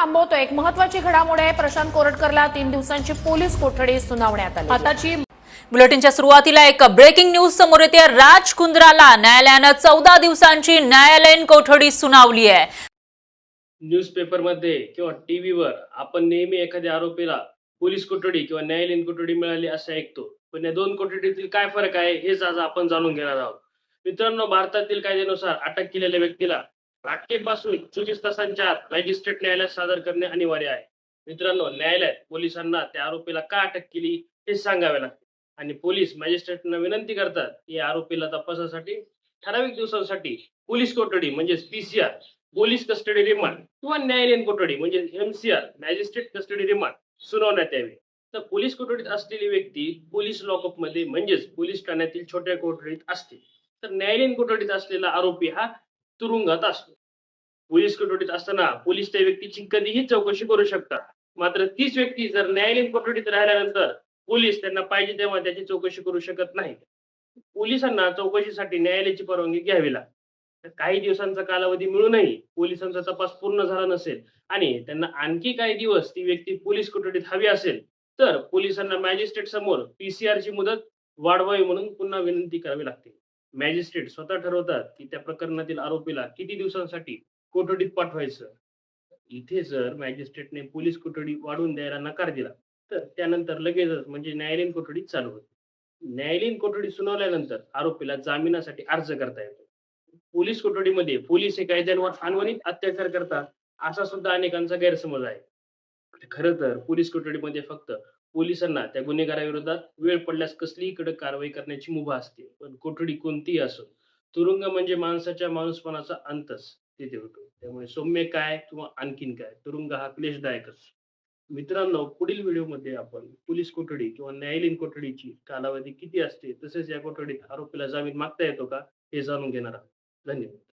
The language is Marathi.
थांबवतो एक महत्वाची घडामोड आहे. प्रशांत कोरटकरला तीन दिवसांची पोलीस कोठडी सुनावण्यात आली आताची बुलेटिनच्या सुरुवातीला एक ब्रेकिंग न्यूज समोर येते. राज कुंद्राला न्यायालयानं चौदा दिवसांची न्यायालयीन कोठडी सुनावली आहे. न्यूजपेपरमध्ये किंवा टीव्हीवर आपण नेहमी एखाद्या आरोपीला पोलीस कोठडी किंवा न्यायालयीन कोठडी मिळाली असं ऐकतो. पण या दोन कोठडीतील काय फरक आहे हेच आज आपण जाणून घेणार आहोत. मित्रांनो भारतातील कायद्यानुसार अटक केलेल्या व्यक्तीला राखेपासून चोवीस तासांच्या आत मॅजिस्ट्रेट न्यायालयात सादर करणे अनिवार्य आहे. मित्रांनो न्यायालयात पोलिसांना त्या आरोपीला का अटक केली हे सांगावे लागते. आणि पोलीस मॅजिस्ट्रेटना विनंती करतात की या आरोपीला तपासासाठी ठराविक दिवसांसाठी पोलीस कोठडी म्हणजेच पीसीआर पोलीस कस्टडी रिमांड किंवा न्यायालयीन कोठडी म्हणजे एमसीआर मॅजिस्ट्रेट कस्टडी रिमांड सुनावण्यात यावी. तर पोलीस कोठडीत असलेली व्यक्ती पोलीस लॉकअपमध्ये म्हणजेच पोलीस ठाण्यातील छोट्या कोठडीत असते. तर न्यायालयीन कोठडीत असलेला आरोपी हा तुरुंगात असतो. पोलीस कोठडीत असताना पोलीस त्या व्यक्तीची कधीही चौकशी करू शकतात. मात्र तीच व्यक्ती जर न्यायालयीन कोठडीत राहिल्यानंतर पोलीस त्यांना पाहिजे तेव्हा त्याची चौकशी करू शकत नाही. पोलिसांना चौकशीसाठी न्यायालयाची परवानगी घ्यावी लागते. तर काही दिवसांचा कालावधी मिळूनही पोलिसांचा तपास पूर्ण झाला नसेल आणि त्यांना आणखी काही दिवस ती व्यक्ती पोलीस कोठडीत हवी असेल तर पोलिसांना मॅजिस्ट्रेट समोर पीसीआर ची मुदत वाढवावी म्हणून पुन्हा विनंती करावी लागते. मॅजिस्ट्रेट स्वतः ठरवतात की त्या प्रकरणातील आरोपीला किती दिवसांसाठी कोठडीत पाठवायचं? इथे जर मॅजिस्ट्रेटने पोलीस कोठडी वाढवून द्यायला नकार दिला तर त्यानंतर लगेचच म्हणजे न्यायालयीन कोठडी चालू होते. न्यायालयीन कोठडी सुनावल्यानंतर आरोपीला जामिनासाठी अर्ज करता येतो. पोलीस कोठडीमध्ये पोलीस हे कायद्यांवर अनवणित अत्याचार करतात असा सुद्धा अनेकांचा गैरसमज आहे. खरं तर पोलीस कोठडीमध्ये फक्त पोलिसांना त्या गुन्हेगाराविरोधात वेळ पडल्यास कसलीही कडक कारवाई करण्याची मुभा असते. पण कोठडी कोणतीही असो तुरुंग म्हणजे माणसाच्या माणूसपणाचा अंतच तिथे होतो. त्यामुळे सौम्य काय किंवा आणखीन काय? तुरुंग हा क्लेशदायकच. मित्रांनो पुढील व्हिडिओमध्ये आपण पोलीस कोठडी किंवा न्यायालयीन कोठडीची कालावधी किती असते तसेच या कोठडीत आरोपीला जामीन मागता येतो का हे जाणून घेणार आहोत. धन्यवाद.